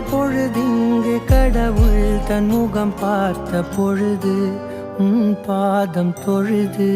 பொழுதிங்கு கடவுள் தன் முகம் பார்த்த பொழுது உன் பாதம் தொழுது.